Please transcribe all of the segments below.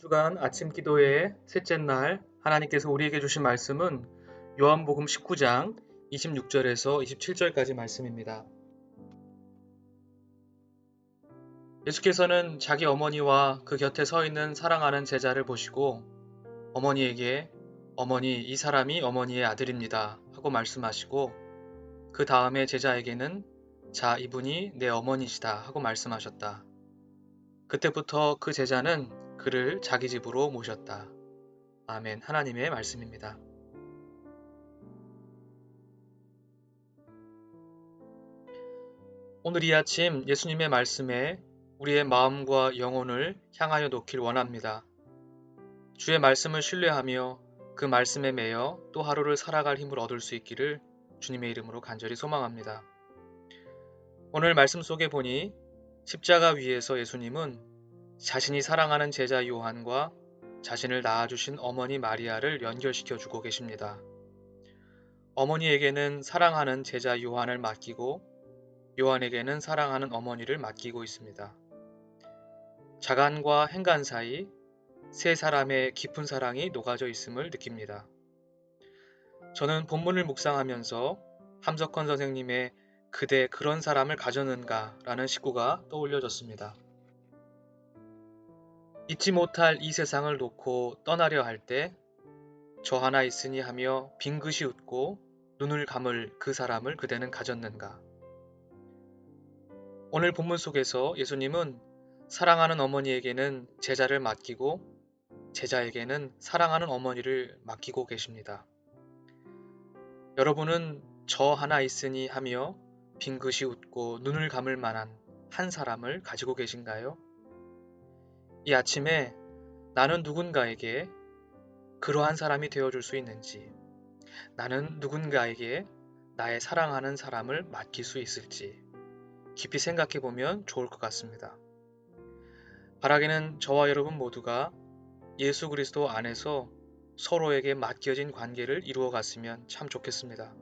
주간 아침 기도의 셋째 날 하나님께서 우리에게 주신 말씀은 요한복음 19장 26절에서 27절까지 말씀입니다. 예수께서는 자기 어머니와 그 곁에 서 있는 사랑하는 제자를 보시고 어머니에게 어머니 이 사람이 어머니의 아들입니다 하고 말씀하시고 그 다음에 제자에게는 자 이분이 내 어머니시다 하고 말씀하셨다. 그때부터 그 제자는 그를 자기 집으로 모셨다. 아멘. 하나님의 말씀입니다. 오늘 이 아침 예수님의 말씀에 우리의 마음과 영혼을 향하여 놓길 원합니다. 주의 말씀을 신뢰하며 그 말씀에 매여 또 하루를 살아갈 힘을 얻을 수 있기를 주님의 이름으로 간절히 소망합니다. 오늘 말씀 속에 보니 십자가 위에서 예수님은 자신이 사랑하는 제자 요한과 자신을 낳아주신 어머니 마리아를 연결시켜 주고 계십니다. 어머니에게는 사랑하는 제자 요한을 맡기고 요한에게는 사랑하는 어머니를 맡기고 있습니다. 자간과 행간 사이 세 사람의 깊은 사랑이 녹아져 있음을 느낍니다. 저는 본문을 묵상하면서 함석헌 선생님의 그대 그런 사람을 가졌는가 라는 식구가 떠올려졌습니다. 잊지 못할 이 세상을 놓고 떠나려 할 때 저 하나 있으니 하며 빙긋이 웃고 눈을 감을 그 사람을 그대는 가졌는가. 오늘 본문 속에서 예수님은 사랑하는 어머니에게는 제자를 맡기고 제자에게는 사랑하는 어머니를 맡기고 계십니다. 여러분은 저 하나 있으니 하며 빙긋이 웃고 눈을 감을 만한 한 사람을 가지고 계신가요? 이 아침에 나는 누군가에게 그러한 사람이 되어줄 수 있는지, 나는 누군가에게 나의 사랑하는 사람을 맡길 수 있을지 깊이 생각해 보면 좋을 것 같습니다. 바라기는 저와 여러분 모두가 예수 그리스도 안에서 서로에게 맡겨진 관계를 이루어 갔으면 참 좋겠습니다.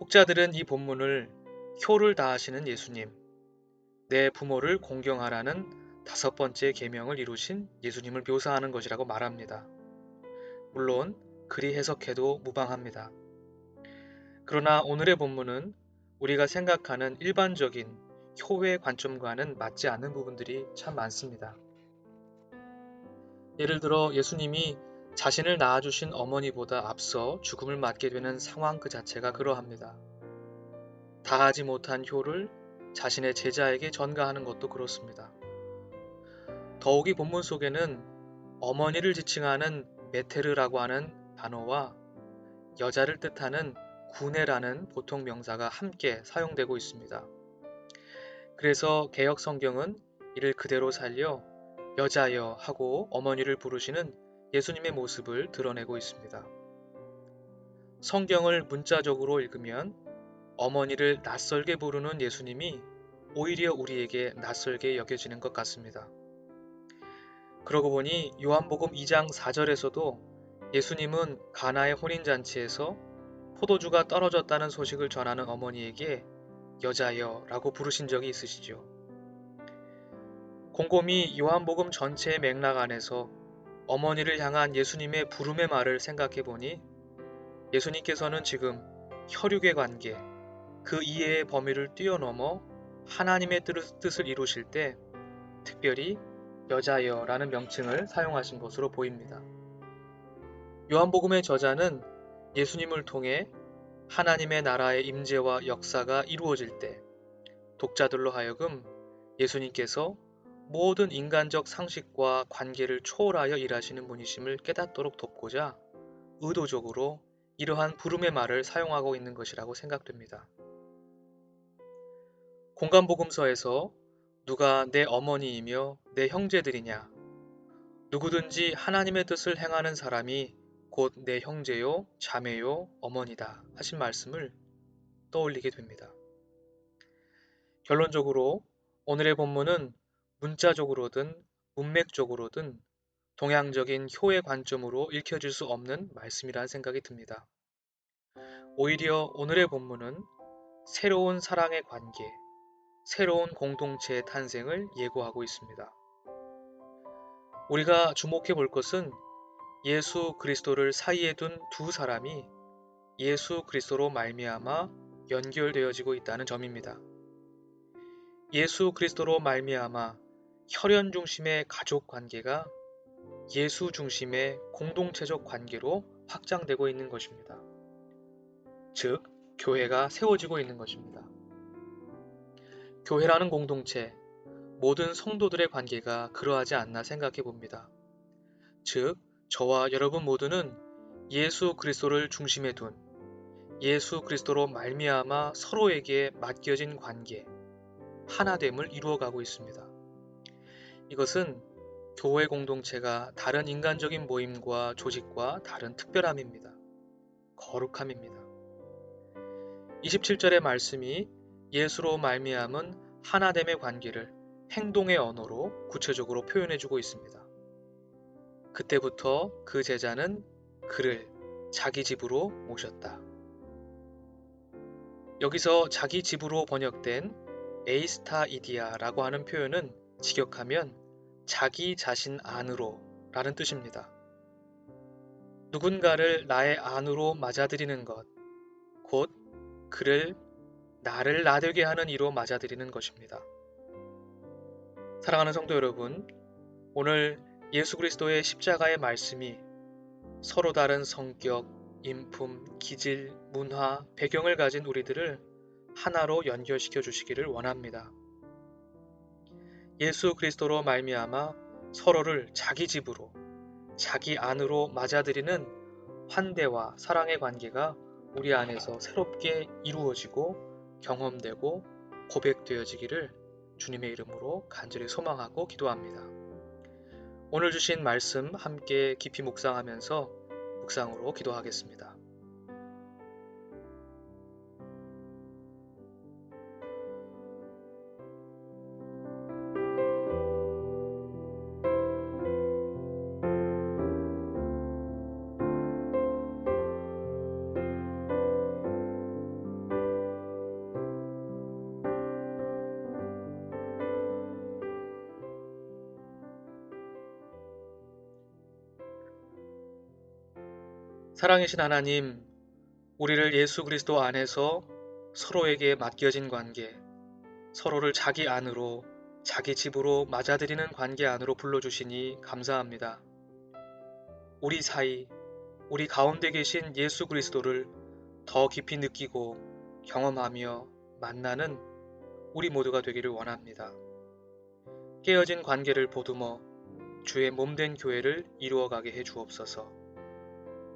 혹자들은 이 본문을 효를 다하시는 예수님, 내 부모를 공경하라는 다섯 번째 계명을 이루신 예수님을 묘사하는 것이라고 말합니다. 물론 그리 해석해도 무방합니다. 그러나 오늘의 본문은 우리가 생각하는 일반적인 효의 관점과는 맞지 않는 부분들이 참 많습니다. 예를 들어 예수님이 자신을 낳아주신 어머니보다 앞서 죽음을 맞게 되는 상황 그 자체가 그러합니다. 다하지 못한 효를 자신의 제자에게 전가하는 것도 그렇습니다. 더욱이 본문 속에는 어머니를 지칭하는 메테르라고 하는 단어와 여자를 뜻하는 구네라는 보통 명사가 함께 사용되고 있습니다. 그래서 개혁 성경은 이를 그대로 살려 여자여 하고 어머니를 부르시는 예수님의 모습을 드러내고 있습니다. 성경을 문자적으로 읽으면 어머니를 낯설게 부르는 예수님이 오히려 우리에게 낯설게 여겨지는 것 같습니다. 그러고 보니 요한복음 2장 4절에서도 예수님은 가나의 혼인잔치에서 포도주가 떨어졌다는 소식을 전하는 어머니에게 여자여 라고 부르신 적이 있으시죠. 곰곰이 요한복음 전체의 맥락 안에서 어머니를 향한 예수님의 부름의 말을 생각해 보니 예수님께서는 지금 혈육의 관계, 그 이해의 범위를 뛰어넘어 하나님의 뜻을 이루실 때 특별히 여자여 라는 명칭을 사용하신 것으로 보입니다. 요한복음의 저자는 예수님을 통해 하나님의 나라의 임재와 역사가 이루어질 때 독자들로 하여금 예수님께서 모든 인간적 상식과 관계를 초월하여 일하시는 분이심을 깨닫도록 돕고자 의도적으로 이러한 부름의 말을 사용하고 있는 것이라고 생각됩니다. 공간복음서에서 누가 내 어머니이며 내 형제들이냐? 누구든지 하나님의 뜻을 행하는 사람이 곧 내 형제요, 자매요, 어머니다 하신 말씀을 떠올리게 됩니다. 결론적으로 오늘의 본문은 문자적으로든 문맥적으로든 동양적인 효의 관점으로 읽혀질 수 없는 말씀이라는 생각이 듭니다. 오히려 오늘의 본문은 새로운 사랑의 관계, 새로운 공동체의 탄생을 예고하고 있습니다. 우리가 주목해 볼 것은 예수 그리스도를 사이에 둔 두 사람이 예수 그리스도로 말미암아 연결되어지고 있다는 점입니다. 예수 그리스도로 말미암아 혈연 중심의 가족 관계가 예수 중심의 공동체적 관계로 확장되고 있는 것입니다. 즉, 교회가 세워지고 있는 것입니다. 교회라는 공동체, 모든 성도들의 관계가 그러하지 않나 생각해 봅니다. 즉, 저와 여러분 모두는 예수 그리스도를 중심에 둔 예수 그리스도로 말미암아 서로에게 맡겨진 관계, 하나됨을 이루어가고 있습니다. 이것은 교회 공동체가 다른 인간적인 모임과 조직과 다른 특별함입니다. 거룩함입니다. 27절의 말씀이 예수로 말미암은 하나됨의 관계를 행동의 언어로 구체적으로 표현해주고 있습니다. 그때부터 그 제자는 그를 자기 집으로 모셨다. 여기서 자기 집으로 번역된 에이스타이디아라고 하는 표현은 직역하면 자기 자신 안으로 라는 뜻입니다. 누군가를 나의 안으로 맞아들이는 것, 곧 그를 나를 나되게 하는 이로 맞아들이는 것입니다. 사랑하는 성도 여러분, 오늘 예수 그리스도의 십자가의 말씀이 서로 다른 성격, 인품, 기질, 문화, 배경을 가진 우리들을 하나로 연결시켜 주시기를 원합니다. 예수 그리스도로 말미암아 서로를 자기 집으로, 자기 안으로 맞아들이는 환대와 사랑의 관계가 우리 안에서 새롭게 이루어지고 경험되고 고백되어지기를 주님의 이름으로 간절히 소망하고 기도합니다. 오늘 주신 말씀 함께 깊이 묵상하면서 묵상으로 기도하겠습니다. 사랑이신 하나님, 우리를 예수 그리스도 안에서 서로에게 맡겨진 관계, 서로를 자기 안으로, 자기 집으로 맞아들이는 관계 안으로 불러주시니 감사합니다. 우리 사이, 우리 가운데 계신 예수 그리스도를 더 깊이 느끼고 경험하며 만나는 우리 모두가 되기를 원합니다. 깨어진 관계를 보듬어 주의 몸된 교회를 이루어가게 해 주옵소서.